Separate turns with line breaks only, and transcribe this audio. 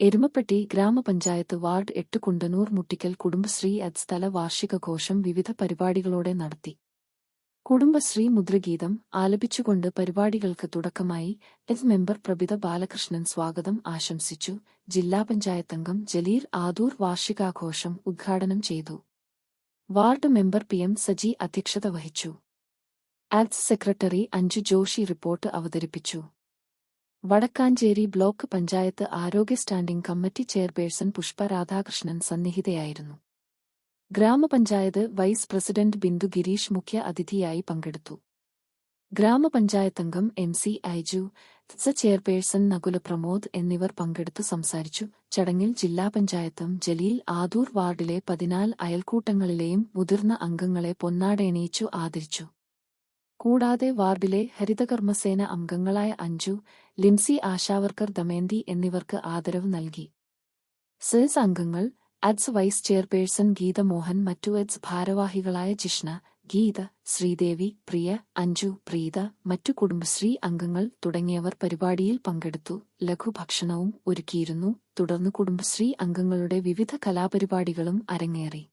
എരുമപ്പെട്ടി ഗ്രാമപഞ്ചായത്ത് വാർഡ് എട്ട് കുണ്ടനൂർ മുട്ടിക്കൽ കുടുംബശ്രീ അദ്സ്ഥല വാർഷികഘോഷം വിവിധ പരിപാടികളോടെ നടത്തി. കുടുംബശ്രീ മുദ്രഗീതം ആലപിച്ചുകൊണ്ട് പരിപാടികൾക്ക് തുടക്കമായി എസ് മെമ്പർ പ്രഭിത ബാലകൃഷ്ണൻ സ്വാഗതം ആശംസിച്ചു. ജില്ലാ പഞ്ചായത്ത് അംഗം ജലീർ ആദൂർ വാർഷികാഘോഷം ഉദ്ഘാടനം ചെയ്തു. Ward member P M Saji അധ്യക്ഷത വഹിച്ചു. ആക്സ് സെക്രട്ടറി അഞ്ജു ജോഷി റിപ്പോർട്ട് അവതരിപ്പിച്ചു. വടക്കാഞ്ചേരി ബ്ലോക്ക് പഞ്ചായത്ത് ആരോഗ്യ standing committee chairperson Pushpa Radhakrishnan സന്നിഹിതയായിരുന്നു. ഗ്രാമപഞ്ചായത്ത് വൈസ് പ്രസിഡന്റ് ബിന്ദു ഗിരീഷ് മുഖ്യ അതിഥിയായി പങ്കെടുത്തു. ഗ്രാമപഞ്ചായത്തംഗം എം സി ഐജു സ ചെയർപേഴ്സൺ നകുല പ്രമോദ് എന്നിവർ പങ്കെടുത്തു സംസാരിച്ചു. ചടങ്ങിൽ ജില്ലാ പഞ്ചായത്തും ജലീൽ ആദൂർ വാർഡിലെ പതിനാല് അയൽക്കൂട്ടങ്ങളിലെയും മുതിർന്ന അംഗങ്ങളെ പൊന്നാടയണിയിച്ചു ആദരിച്ചു. കൂടാതെ വാർഡിലെ ഹരിതകർമ്മസേന അംഗങ്ങളായ അഞ്ജു ലിൻസി ആശാവർക്കർ ദമേന്തി എന്നിവർക്ക് ആദരവ് നൽകി. സെസ് അംഗങ്ങൾ അഡ്സ് വൈസ് ചെയർപേഴ്സൺ ഗീത മോഹൻ മറ്റു എഡ്സ് ഭാരവാഹികളായ ജിഷ്ണ ഗീത ശ്രീദേവി പ്രിയ അഞ്ജു പ്രീത മറ്റു കുടുംബശ്രീ അംഗങ്ങൾ തുടങ്ങിയവർ പരിപാടിയിൽ പങ്കെടുത്തു. ലഘുഭക്ഷണവും ഒരുക്കിയിരുന്നു. തുടർന്ന് കുടുംബശ്രീ അംഗങ്ങളുടെ വിവിധ കലാപരിപാടികളും അരങ്ങേറി.